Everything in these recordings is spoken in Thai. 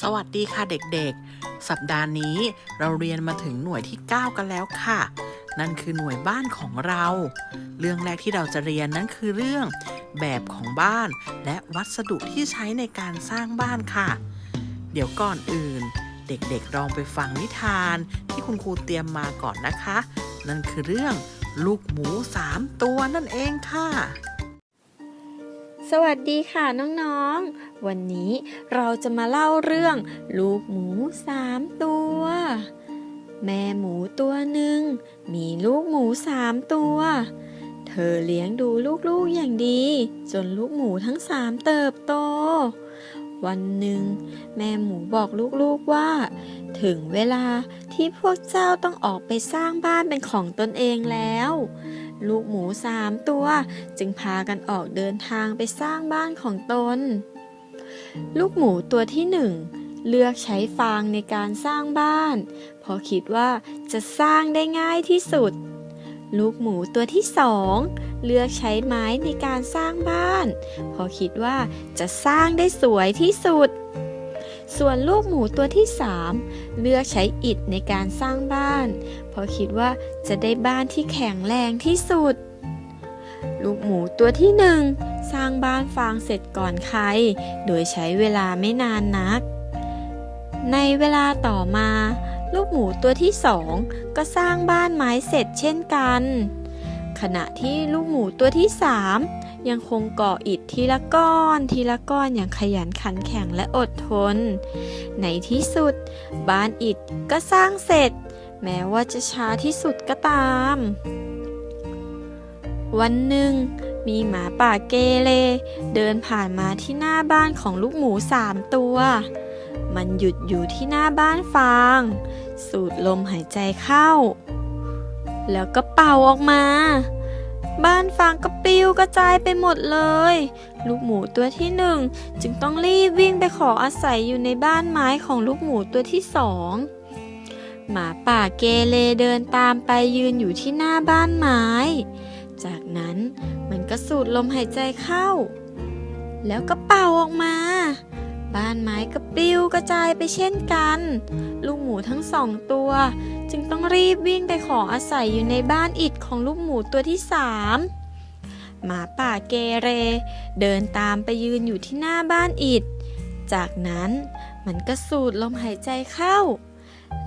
สวัสดีค่ะเด็กๆ สัปดาห์นี้เราเรียนมาถึงหน่วยที่ 9 กันแล้วค่ะ นั่นคือหน่วยบ้านของเรา เรื่องแรกที่เราจะเรียนนั้นคือเรื่อง แบบของบ้าน และวัสดุที่ใช้ในการสร้างบ้านค่ะ เดี๋ยวก่อนอื่น เด็กๆลองไปฟังนิทาน ที่คุณครูเตรียมมาก่อนนะคะ นั่นคือเรื่องลูกหมูสามตัวนั่นเองค่ะ สวัสดีค่ะน้องๆ วันนี้เราจะมาเล่าเรื่อง ลูกหมูสามตัว แม่หมูตัวหนึ่งมีลูกหมูสามตัว เธอเลี้ยงดูลูกๆอย่างดี จนลูกหมูทั้งสามเติบโต วันหนึ่ง แม่หมูบอกลูกๆว่า ถึงเวลาที่พวกเจ้าต้องออกไปสร้างบ้านเป็นของตนเองแล้ว ลูกหมูสามตัว จึงพากันออกเดินทางไปสร้างบ้านของตน ลูกหมูตัวที่หนึ่งเลือกใช้ฟางในการสร้างบ้าน เพราะคิดว่าจะสร้างได้ง่ายที่สุด ลูกหมูตัวที่สองเลือกใช้ไม้ในการสร้างบ้าน เพราะคิดว่าจะสร้างได้สวยที่สุด ส่วนลูกหมูตัวที่สามเลือกใช้อิฐในการสร้างบ้าน เพราะคิดว่าจะได้บ้านที่แข็งแรงที่สุด ลูกหมูตัวที่หนึ่งสร้างบ้านฟางเสร็จก่อนใคร โดยใช้เวลาไม่นานนัก ในเวลาต่อมา ลูกหมูตัวที่สองก็สร้างบ้านไม้เสร็จเช่นกัน ขณะที่ลูกหมูตัวที่สาม ยังคงก่ออิฐทีละก้อนทีละก้อนอย่างขยันขันแข็งและอดทน ในที่สุด บ้านอิฐก็สร้างเสร็จ แม้ว่าจะช้าที่สุดก็ตาม วันหนึ่ง มีหมาป่าเกเรเดินผ่านมาที่หน้าบ้านของลูกหมูสามตัว มันหยุดอยู่ที่หน้าบ้านฟาง สูดลมหายใจเข้า แล้วก็เป่าออกมา บ้านฟางก็ปิวกระจายไปหมดเลย ลูกหมูตัวที่หนึ่งจึงต้องรีบวิ่งไปขออาศัยอยู่ในบ้านไม้ของลูกหมูตัวที่สองหมาป่าเกเรเดินตามไปยืนอยู่ที่หน้าบ้านไม้ จากนั้นมันก็สูดลมหายใจเข้า แล้วก็เป่าออกมา บ้านไม้ก็ปลิวกระจายไปเช่นกัน ลูกหมูทั้งสองตัว จึงต้องรีบวิ่งไปขออาศัยอยู่ในบ้านอิฐของลูกหมูตัวที่สามหมาป่าเกเร เดินตามไปยืนอยู่ที่หน้าบ้านอิฐจากนั้นมันก็สูดลมหายใจเข้า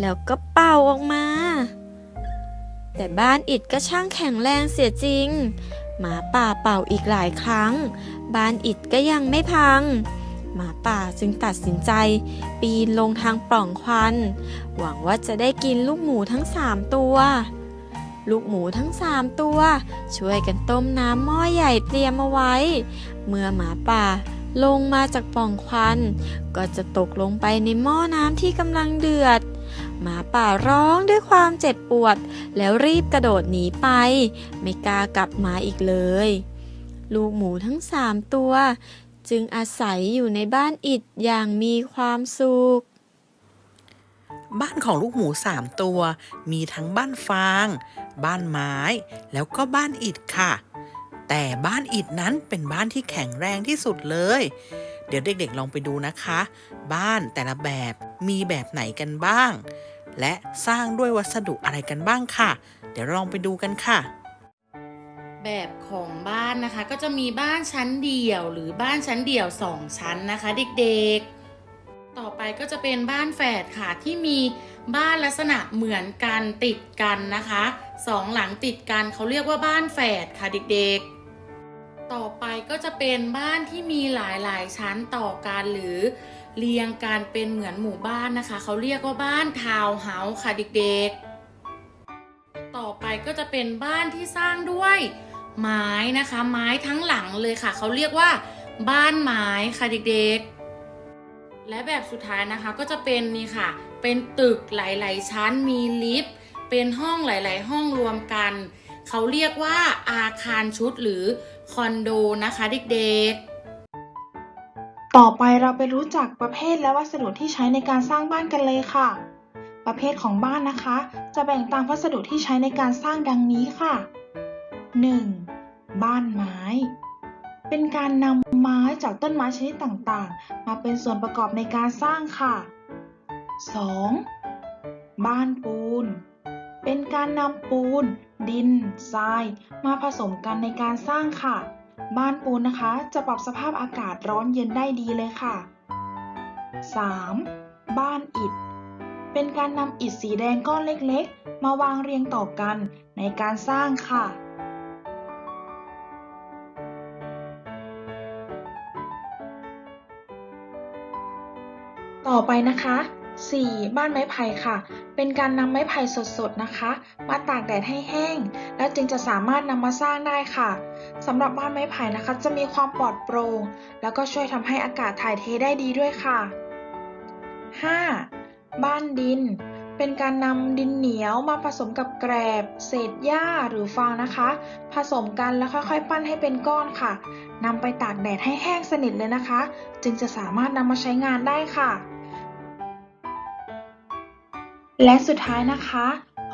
แล้วก็เป่าออกมา แต่บ้านอิฐก็ช่างแข็งแรงเสียจริง หมาป่าเป่าอีกหลายครั้ง บ้านอิฐก็ยังไม่พัง หมาป่าจึงตัดสินใจ ปีนลงทางปล่องควัน หวังว่าจะได้กินลูกหมูทั้งสามตัว ลูกหมูทั้งสามตัว ช่วยกันต้มน้ำหม้อใหญ่เตรียมเอาไว้ เมื่อหมาป่าลงมาจากปล่องควัน ก็จะตกลงไปในหม้อน้ำที่กำลังเดือด หมาป่าร้องด้วยความเจ็บปวด แล้วรีบกระโดดหนีไป ไม่กล้ากลับมาอีกเลย ลูกหมูทั้งสามตัว จึงอาศัยอยู่ในบ้านอิฐอย่างมีความสุข บ้านของลูกหมูสามตัว มีทั้งบ้านฟาง บ้านไม้ แล้วก็บ้านอิฐค่ะ แต่บ้านอิฐนั้นเป็นบ้านที่แข็งแรงที่สุดเลย เดี๋ยวเด็กๆลองไปดูนะคะ บ้านแต่ละแบบมีแบบไหนกันบ้าง และสร้างด้วยวัสดุอะไรกันบ้างค่ะ เดี๋ยวลองไปดูกันค่ะ แบบของบ้านนะคะ ก็จะมีบ้านชั้นเดี่ยวหรือบ้านชั้นเดี่ยวสองชั้นนะคะ เด็กๆ ต่อไปก็จะเป็นบ้านแฝดค่ะที่มีบ้านลักษณะเหมือนกันติดกันนะคะสองหลังติดกันเขาเรียกว่าบ้านแฝดค่ะเด็กๆ ต่อไปก็จะเป็นบ้านที่มีหลายๆชั้นต่อกันหรือเรียงกันเป็นเหมือนหมู่บ้านนะคะ เขาเรียกว่าบ้านทาวน์เฮาส์ค่ะเด็กๆ ต่อไปก็จะเป็นบ้านที่สร้างด้วย ไม้นะคะ ไม้ทั้งหลังเลยค่ะ เขาเรียกว่า บ้านไม้ค่ะเด็กๆ และแบบสุดท้ายนะคะก็จะเป็นนี่ค่ะ เป็นตึกหลาย ๆ ชั้นมีลิฟต์เป็นห้องหลาย ๆ ห้องรวมกัน เขาเรียกว่าอาคารชุดหรือคอนโดนะคะเด็กๆต่อไปเราไปรู้จักประเภทและวัสดุที่ใช้ในการสร้างบ้านกันเลยค่ะ ประเภทของบ้านนะคะ จะแบ่งตามวัสดุที่ใช้ในการสร้างดังนี้ค่ะ 1. บ้านไม้ เป็นการนำไม้จากต้นไม้ชนิดต่างๆ มาเป็นส่วนประกอบในการสร้างค่ะ 2. บ้านปูน เป็นการนำปูน ดิน ทราย มาผสมกันในการสร้างค่ะ บ้านปูนนะคะจะปรับสภาพอากาศร้อนเย็นได้ดีเลยค่ะ 3. บ้านอิฐ เป็นการนำอิฐสีแดงก้อนเล็กๆ มาวางเรียงต่อกันในการสร้างค่ะ ต่อไปนะคะ 4. บ้านไม้ไผ่ค่ะ เป็นการนำไม้ไผ่สดๆนะคะ มาตากแดดให้แห้ง แล้วจึงจะสามารถนำมาสร้างได้ค่ะสำหรับบ้านไม้ไผ่นะคะ จะมีความปลอดโปร่งแล้วก็ช่วยทำให้อากาศถ่ายเทได้ดีด้วยค่ะ 5. บ้านดิน เป็นการนำดินเหนียวมาผสมกับแกรบ เศษหญ้าหรือฟางนะคะ ผสมกันแล้วค่อยๆ ปั้นให้เป็นก้อนค่ะนำไปตากแดดให้แห้งสนิทเลยนะคะ จึงจะสามารถนำมาใช้งานได้ค่ะ และสุดท้ายนะคะ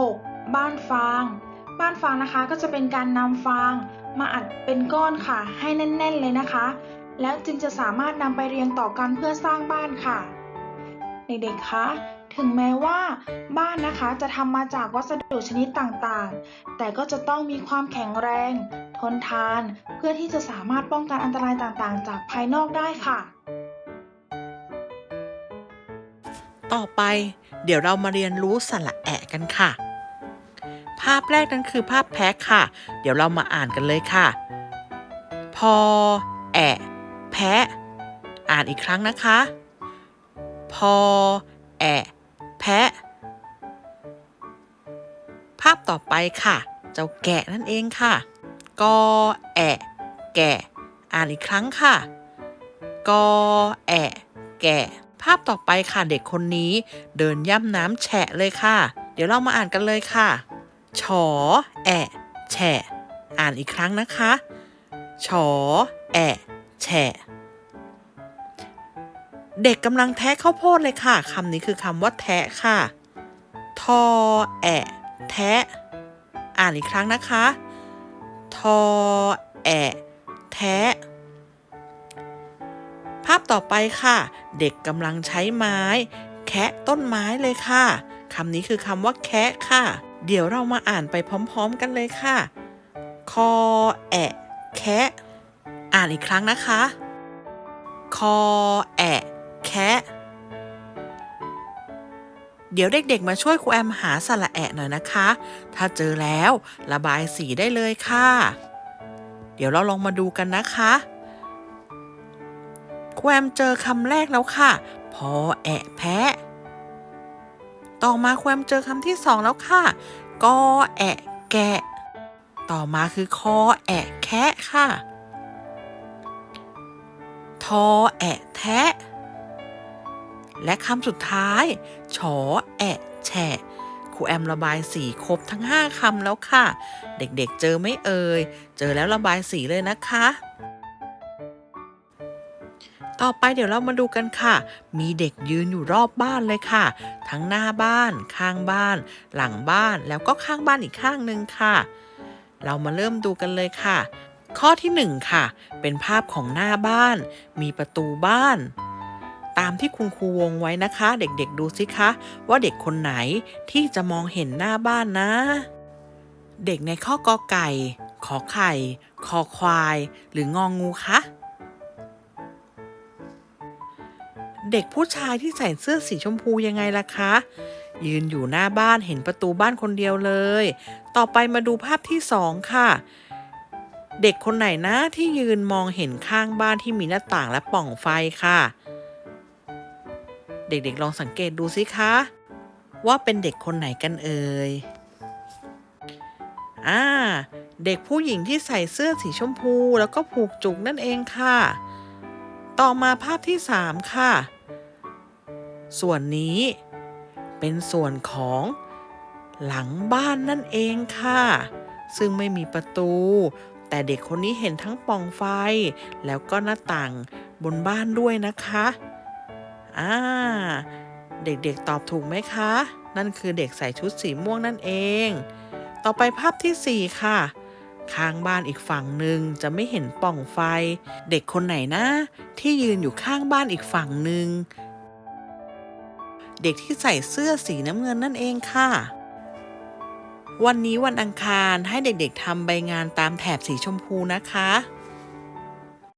6. บ้านฟาง บ้านฟางนะคะก็จะเป็นการนำฟางมาอัดเป็นก้อนค่ะ ให้แน่น ๆ เลยนะคะ แล้วจึงจะสามารถนำไปเรียงต่อกันเพื่อสร้างบ้านค่ะ เด็กๆคะถึงแม้ว่าบ้านนะคะจะทำมาจากวัสดุชนิดต่างๆ แต่ก็จะต้องมีความแข็งแรง ทนทาน เพื่อที่จะสามารถป้องกันอันตรายต่างๆ จากภายนอกได้ค่ะ ต่อไป เดี๋ยวเรามาเรียนรู้สระแอะกันค่ะ ภาพแรกนั้นคือภาพแพ้ค่ะ เดี๋ยวเรามาอ่านกันเลยค่ะ พอ แอะ แพะ อ่านอีกครั้งนะคะ พอ แอะ แพะ ภาพต่อไปค่ะ เจ้าแกะนั่นเองค่ะ กอ แอะ แกะ อ่านอีกครั้งค่ะ กอ แอะ แกะาพต่อไปค่ะเด็กคนนี้ เดินย่ำน้ำแฉะเลยค่ะ เดี๋ยวเรามาอ่านกันเลยค่ะฉอแอะแฉะ อ่านอีกครั้งนะคะฉอแอะแฉะ เด็กกำลังแทะข้าวโพดเลยค่ะคำนี้คือคำว่าแทะค่ะทอแอะแทะ อ่านอีกครั้งนะคะ ทอแอะแทะ ภาพต่อไปค่ะ เด็กกำลังใช้ไม้ แคะต้นไม้เลยค่ะคำนี้คือคำว่าแคะค่ะ เดี๋ยวเรามาอ่านไปพร้อมๆกันเลยค่ะ คอแอะ แคะ อ่านอีกครั้งนะคะ คอแอะ แคะเดี๋ยวเด็กๆ มาช่วยครูแอมหาสระแอะหน่อยนะคะ ถ้าเจอแล้วระบายสีได้เลยค่ะ เดี๋ยวเราลองมาดูกันนะคะ แครูแอมเจอคำแรกแล้วค่ะ พอแอะแพะ ต่อมาแครูแอมเจอคำที่สองแล้วค่ะ กอแอะแกะ ต่อมาคือคอแอะแคะค่ะ ทอแอะแทะ และคำสุดท้ายฉอแอะแฉะครูแอมระบายสีครบทั้ง 5คำแล้วค่ะ เด็กๆเจอไม่เอ่ย เจอแล้วระบายสีเลยนะคะ ต่อไปเดี๋ยวเรามาดูกันค่ะ มีเด็กยืนอยู่รอบบ้านเลยค่ะ ทั้งหน้าบ้าน ข้างบ้าน หลังบ้าน แล้วก็ข้างบ้านอีกข้างหนึ่งค่ะ เรามาเริ่มดูกันเลยค่ะ ข้อที่หนึ่งค่ะ เป็นภาพของหน้าบ้าน มีประตูบ้าน ตามที่คุณครูวงไว้นะคะ เด็กๆดูสิคะ ว่าเด็กคนไหนที่จะมองเห็นหน้าบ้านนะ เด็กในข้อกอไก่ ขอไข่ คอควาย หรืององูคะ เด็กผู้ชายที่ใส่เสื้อสีชมพูยังไงล่ะคะ ยืนอยู่หน้าบ้านเห็นประตูบ้านคนเดียวเลย ต่อไปมาดูภาพที่สองค่ะ เด็กคนไหนนะที่ยืนมองเห็นข้างบ้านที่มีหน้าต่างและปล่องไฟค่ะ เด็กๆลองสังเกตดูสิคะ ว่าเป็นเด็กคนไหนกันเอ่ยอ่าเด็กผู้หญิงที่ใส่เสื้อสีชมพูแล้วก็ผูกจุกนั่นเองค่ะ ต่อมาภาพที่สามค่ะ ส่วนนี้เป็นส่วนของหลังบ้านนั่นเองค่ะ ซึ่งไม่มีประตู แต่เด็กคนนี้เห็นทั้งปล่องไฟ แล้วก็หน้าต่างบนบ้านด้วยนะคะอ่าเด็กๆตอบถูกไหมคะ นั่นคือเด็กใส่ชุดสีม่วงนั่นเอง ต่อไปภาพที่สี่ค่ะข้างบ้านอีกฝั่งหนึ่งจะไม่เห็นป่องไฟ เด็กคนไหนนะ ที่ยืนอยู่ข้างบ้านอีกฝั่งหนึ่ง เด็กที่ใส่เสื้อสีน้ำเงินนั่นเองค่ะ วันนี้วันอังคารให้เด็กๆทำใบงานตามแถบสีชมพูนะคะ